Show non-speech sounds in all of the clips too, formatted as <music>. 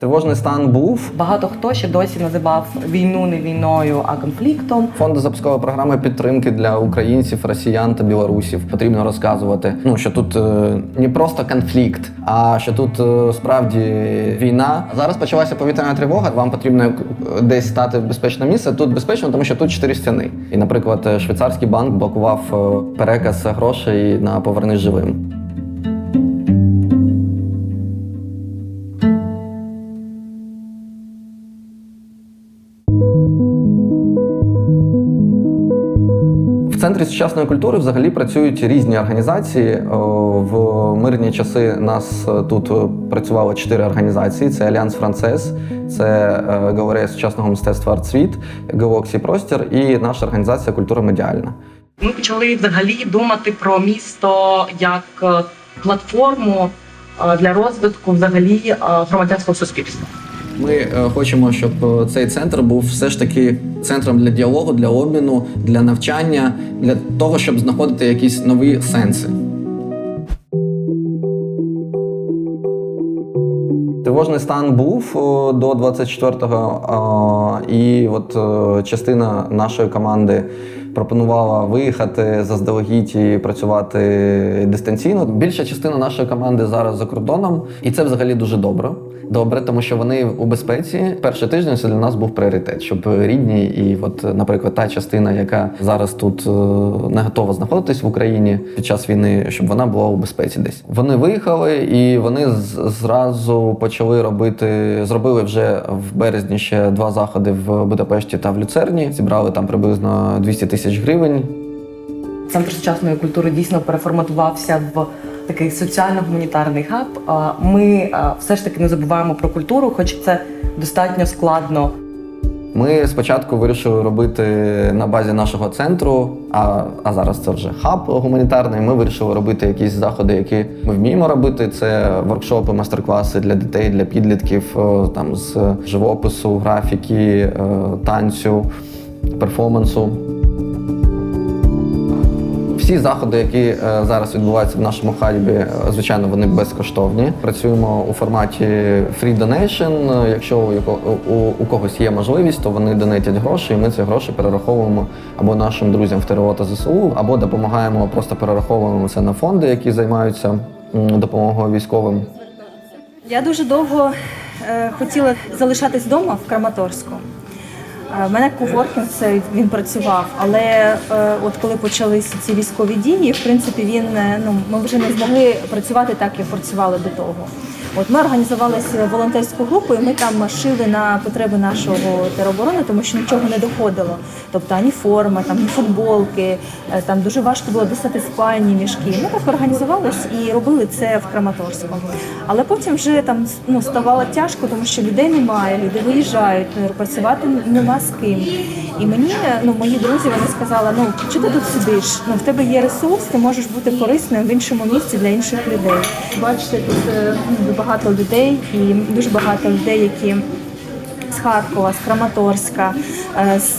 Тривожний стан був. Багато хто ще досі називав війну не війною, а конфліктом. Фонд запускової програми підтримки для українців, росіян та білорусів. Потрібно розказувати, ну що тут е, не просто конфлікт, а що тут е, справді війна. Зараз почалася повітряна тривога. Вам потрібно е, десь стати в безпечне місце. Тут безпечно, тому що тут чотири стіни. І, наприклад, е, швейцарський банк блокував е, переказ грошей на повернись живим. Центрі сучасної культури взагалі працюють різні організації. В мирні часи нас е, тут е, працювало чотири організації: це Альянс Францес, це е, галерея сучасного мистецтва Артсвіт, Галоксі Простір і наша організація Культура медіальна. Ми почали взагалі думати про місто як е, платформу е, для розвитку взагалі е, громадянського суспільства. Ми е, хочемо, щоб е, цей центр був все ж таки центром для діалогу, для обміну, для навчання, для того, щоб знаходити якісь нові сенси. Тривожний стан був до 24-го, і от е, частина нашої команди пропонувала виїхати заздалегідь і працювати дистанційно. Більша частина нашої команди зараз за кордоном, і це взагалі дуже добре. Добре, тому що вони у безпеці. Перший тиждень це для нас був пріоритет, щоб рідні, і от, наприклад, та частина, яка зараз тут е, не готова знаходитись в Україні під час війни, щоб вона була у безпеці десь. Вони виїхали і вони зразу почали робити. Зробили вже в березні ще два заходи в Будапешті та в Люцерні. Зібрали там приблизно 200 тисяч гривень. Центр сучасної культури дійсно переформатувався в такий соціально-гуманітарний хаб. Ми все ж таки не забуваємо про культуру, хоч це достатньо складно. Ми спочатку вирішили робити на базі нашого центру, а, а зараз це вже хаб гуманітарний. Ми вирішили робити якісь заходи, які ми вміємо робити. Це воркшопи, майстер-класи для дітей, для підлітків, там з живопису, графіки, е, танцю, перформансу. Всі заходи, які е, зараз відбуваються в нашому хабі, е, звичайно, вони безкоштовні. Працюємо у форматі free donation. Якщо у когось є можливість, то вони донатять гроші, і ми ці гроші перераховуємо або нашим друзям в ТРО та ЗСУ, або допомагаємо, просто перераховуємо це на фонди, які займаються допомогою військовим. Я дуже довго е, хотіла залишатись вдома в Краматорську. Е, В мене коворкінг він працював, але е, от коли почалися ці військові дії, в принципі, він е, ну ми вже не змогли працювати так, як працювали до того. От ми організувалися волонтерську групу, і ми там шили на потреби нашого тероборони, тому що нічого не доходило. Тобто ані форма, там ні футболки, е, там дуже важко було достати спальні мішки. Ми так організувалися і робили це в Краматорську. Але потім вже там ну, ставало тяжко, тому що людей немає, люди виїжджають, ну, працювати з ким. І мені, ну, мої друзі, вони сказали, ну чого ти тут сидиш? Ну, в тебе є ресурс, ти можеш бути корисним в іншому місці для інших людей. Бачите, тут е, багато людей і дуже багато людей, які з Харкова, з Краматорська, е, з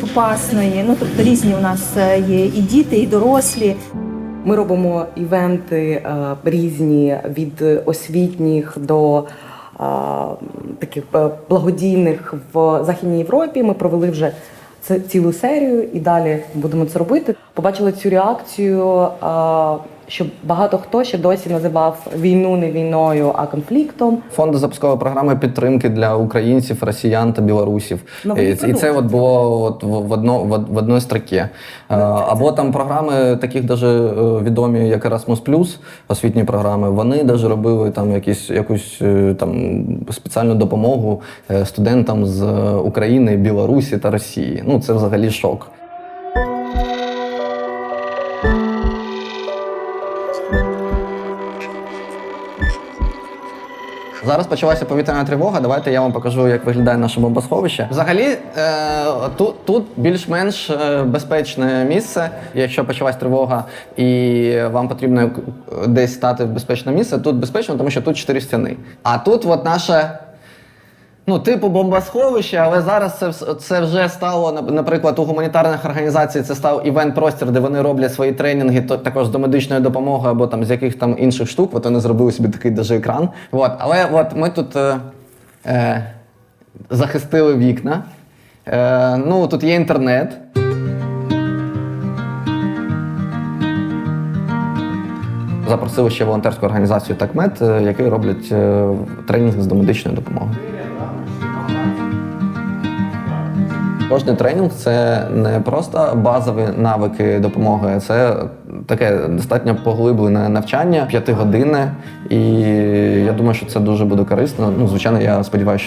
Попасної. Ну тобто різні у нас е, є і діти, і дорослі. Ми робимо івенти різні від освітніх до таких е, благодійних в Західній Європі. Ми провели вже це цілу серію і далі будемо це робити. Побачили цю реакцію, що багато хто ще досі називав війну не війною, а конфліктом. Фонд запускової програми підтримки для українців, росіян та білорусів. Новий І, і це от було от в, одно, в, од- в одній строкі. Е, Або там програми, таких даже е, відомі, як Erasmus+, освітні програми, вони даже робили там якісь, якусь е, там спеціальну допомогу студентам з України, Білорусі та Росії. Ну це взагалі шок. Зараз почалася повітряна тривога. Давайте я вам покажу, як виглядає наше бомбосховище. Взагалі, е, тут, тут більш-менш е, безпечне місце. Якщо почалась тривога і вам потрібно е, десь стати в безпечне місце, тут безпечно, тому що тут чотири стіни. А тут от наше. Ну, типу бомбосховище, але зараз це, це вже стало, наприклад, у гуманітарних організацій це став івент-простір, де вони роблять свої тренінги, то також до медичної допомоги або там з яких там інших штук. От вони зробили собі такий даже екран. От, але от ми тут. е, Е, захистили вікна. Е, ну, тут є інтернет. Запросили ще волонтерську організацію «Такмет», е, які роблять е, тренінг з домедичної допомоги. Кожний тренінг це не просто базові навики допомоги, це таке достатньо поглиблене навчання, п'ятигодинне. І я думаю, що це дуже буде корисно. Ну, звичайно, я сподіваюся,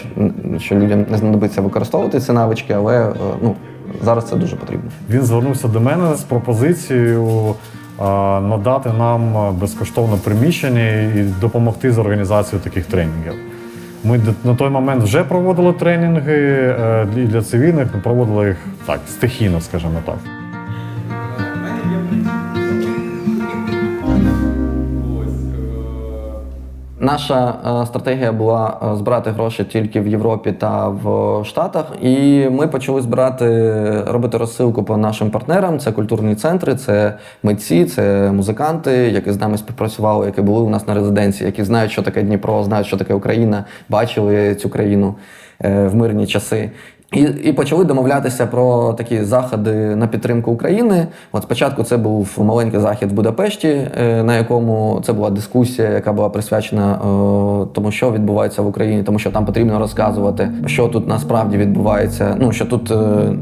що, людям не знадобиться використовувати ці навички, але е, ну, зараз це дуже потрібно. Він звернувся до мене з пропозицією е, надати нам безкоштовне приміщення і допомогти з організацією таких тренінгів. Ми на той момент вже проводили тренінги е, для цивільних, проводили їх так, стихійно, скажімо так. Наша е, стратегія була е, збирати гроші тільки в Європі та в Штатах. І ми почали збирати, робити розсилку по нашим партнерам. Це культурні центри, це митці, це музиканти, які з нами співпрацювали, які були у нас на резиденції, які знають, що таке Дніпро, знають, що таке Україна, бачили цю країну е, в мирні часи. І, і почали домовлятися про такі заходи на підтримку України. От спочатку це був маленький захід в Будапешті, е, на якому це була дискусія, яка була присвячена е, тому, що відбувається в Україні, тому що там потрібно розказувати, що тут насправді відбувається. Ну що тут е,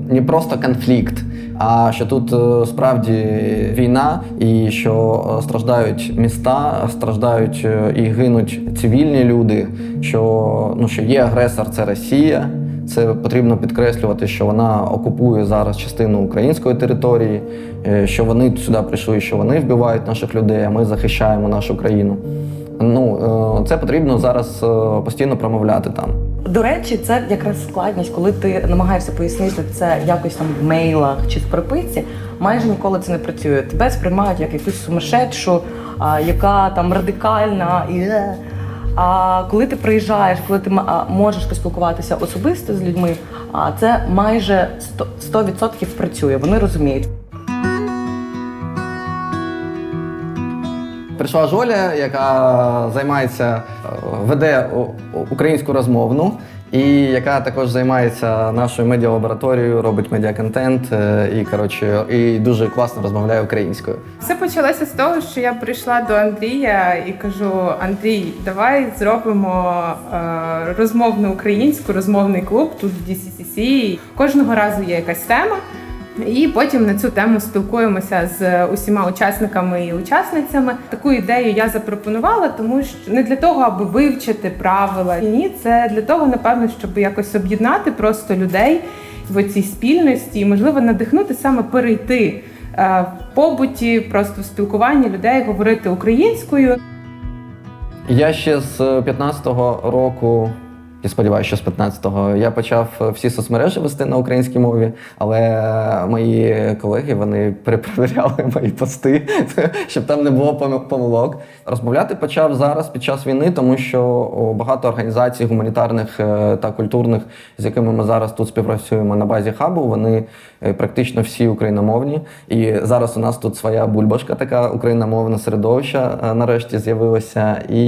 не просто конфлікт, а що тут справді війна, і що страждають міста, страждають і гинуть цивільні люди. Що ну що є агресор, це Росія. Це потрібно підкреслювати, що вона окупує зараз частину української території, е, що вони сюди прийшли, що вони вбивають наших людей, а ми захищаємо нашу країну. Ну е, це потрібно зараз е, постійно промовляти там. До речі, це якраз складність, коли ти намагаєшся пояснити це якось там в мейлах чи в переписці, майже ніколи це не працює. Тебе сприймають як якусь сумасшедшу, яка там радикальна і. А коли ти приїжджаєш, коли ти можеш поспілкуватися особисто з людьми, а це майже 100%, 100% працює. Вони розуміють. Прийшла Жоля, яка займається, е, веде українську розмовну, і яка також займається нашою медіалабораторією, робить медіаконтент е, і коротше, і дуже класно розмовляє українською. Все почалося з того, що я прийшла до Андрія і кажу: Андрій, давай зробимо е, розмовну українську розмовний клуб тут в DCCC. Кожного разу є якась тема. І потім на цю тему спілкуємося з усіма учасниками і учасницями. Таку ідею я запропонувала, тому що не для того, аби вивчити правила. Ні, це для того, напевно, щоб якось об'єднати просто людей в цій спільності і, можливо, надихнути саме перейти е, в побуті, просто в спілкуванні людей, говорити українською. Я ще з 15-го року, я сподіваюся, що з 15-го я почав всі соцмережі вести на українській мові, але мої колеги вони перепровіряли <laughs> мої пости, <laughs> щоб там не було помил- помилок. Розмовляти почав зараз під час війни, тому що багато організацій гуманітарних е, та культурних, з якими ми зараз тут співпрацюємо на базі хабу, вони е, практично всі україномовні. І зараз у нас тут своя бульбашка, така україномовна середовища е, нарешті з'явилося. І,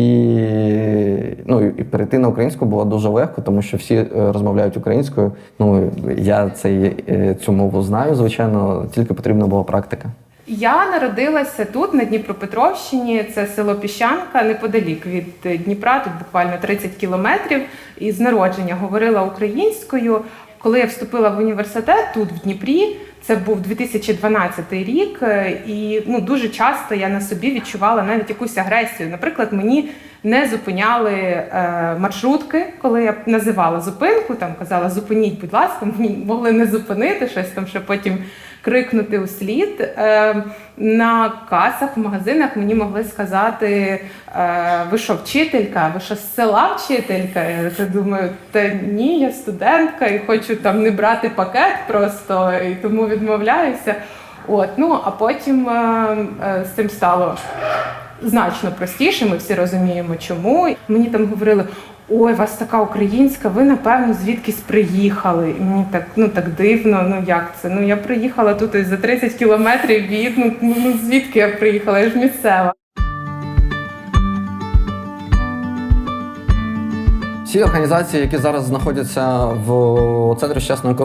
ну, і перейти на українську було дуже легко, тому що всі е, розмовляють українською. Ну я цей, е, цю мову знаю, звичайно, тільки потрібна була практика. Я народилася тут, на Дніпропетровщині, це село Піщанка, неподалік від е, Дніпра, тут буквально 30 кілометрів. І з народження говорила українською. Коли я вступила в університет тут, в Дніпрі, це був 2012 рік, е, і ну дуже часто я на собі відчувала навіть якусь агресію. Наприклад, мені не зупиняли е, маршрутки, коли я називала зупинку, там казала зупиніть, будь ласка, <laughs> мені могли не зупинити щось там, що потім крикнути у слід. Е, на касах в магазинах мені могли сказати: е, ви що, вчителька? Ви що з села вчителька? Я думаю, та ні, я студентка і хочу там не брати пакет просто і тому відмовляюся. От, ну а потім е, е, з цим стало значно простіше. Ми всі розуміємо, чому. Мені там говорили. Ой, вас така українська, ви напевно звідкись приїхали. І мені так ну так дивно. Ну як це? Ну я приїхала тут ось за 30 кілометрів від ну, ну ну, звідки я приїхала? Я ж місцева. Всі організації, які зараз знаходяться в центрі сучасної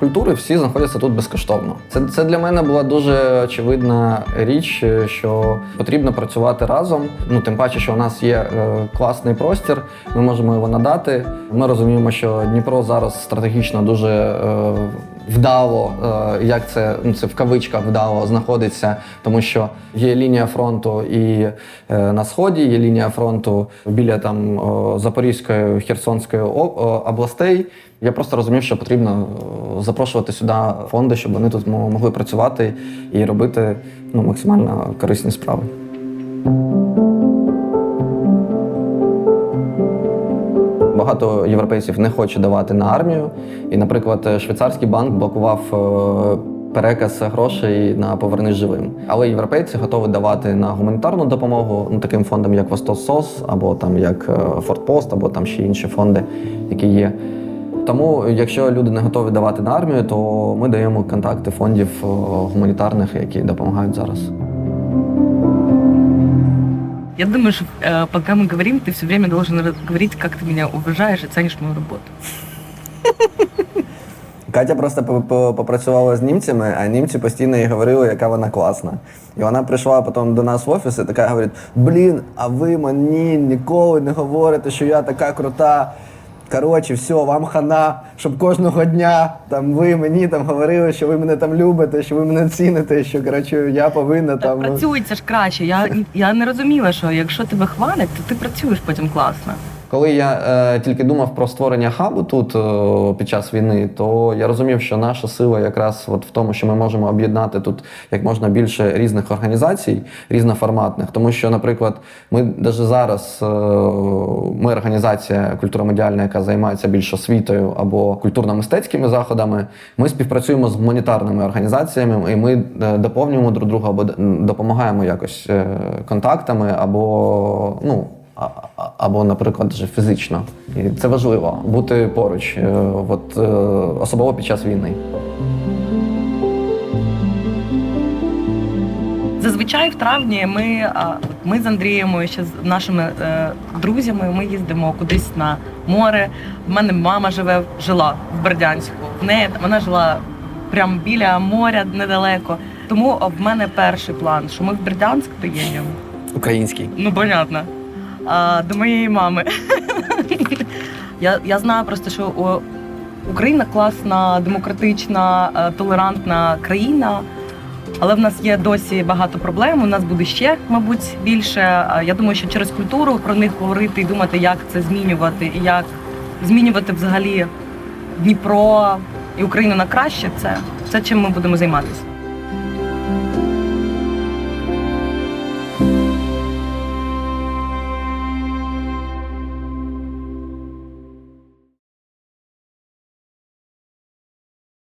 культури, всі знаходяться тут безкоштовно. Це, це для мене була дуже очевидна річ, що потрібно працювати разом. Ну тим паче, що у нас є е, класний простір, ми можемо його надати. Ми розуміємо, що Дніпро зараз стратегічно дуже е, вдало, е, як це ну це в кавичках вдало знаходиться, тому що є лінія фронту і е, на сході, є лінія фронту біля там Запорізької, Херсонської областей. Я просто розумів, що потрібно запрошувати сюди фонди, щоб вони тут могли працювати і робити ну, максимально корисні справи. Багато європейців не хоче давати на армію. І, наприклад, швейцарський банк блокував е, переказ грошей на повернись живим. Але європейці готові давати на гуманітарну допомогу ну, таким фондам, як Востосос, або там як е, Фортпост, або там ще інші фонди, які є. Тому, якщо люди не готові давати на армію, то ми даємо контакти фондів е, гуманітарних, які допомагають зараз. Я думаю, что э, пока мы говорим, ты все время должен раз- говорить, как ты меня уважаешь и ценишь мою работу. Катя просто по- по- попрацювала з німцями, а німці постійно їй говорили, яка вона класна. І вона прийшла потім до нас в офіс і така говорить: Блін, а ви мені ніколи не говорите, що я така крута. Коротше, все, вам хана, щоб кожного дня там ви мені там говорили, що ви мене там любите, що ви мене ціните, що коротше я повинна Та там. працюється ж краще. Я, я не розуміла, що якщо тебе хвалять, то ти працюєш потім класно. Коли я е, тільки думав про створення хабу тут е, під час війни, то я розумів, що наша сила якраз от в тому, що ми можемо об'єднати тут як можна більше різних організацій, різноформатних. Тому що, наприклад, ми навіть зараз е, ми організація культуромедіальна, яка займається більш освітою або культурно-мистецькими заходами. Ми співпрацюємо з гуманітарними організаціями, і ми е, доповнюємо друг друга або допомагаємо якось е, контактами, або ну. Або, наприклад, вже фізично. І це важливо бути поруч, е, от, е, особливо під час війни. Зазвичай в травні ми, ми з Андрієм і ще з нашими е, друзями ми їздимо кудись на море. В мене мама живе, жила в Бердянську. В неї вона жила прямо біля моря недалеко. Тому в мене перший план, що ми в Бердянськ приїдемо. Український. Ну, понятно. А, до моєї мами. я, я знаю просто, що о, Україна класна, демократична, е, толерантна країна. Але в нас є досі багато проблем. У нас буде ще, мабуть, більше. Е, Я думаю, що через культуру про них говорити і думати, як це змінювати, і як змінювати взагалі Дніпро і Україну на краще. Це, це чим ми будемо займатися.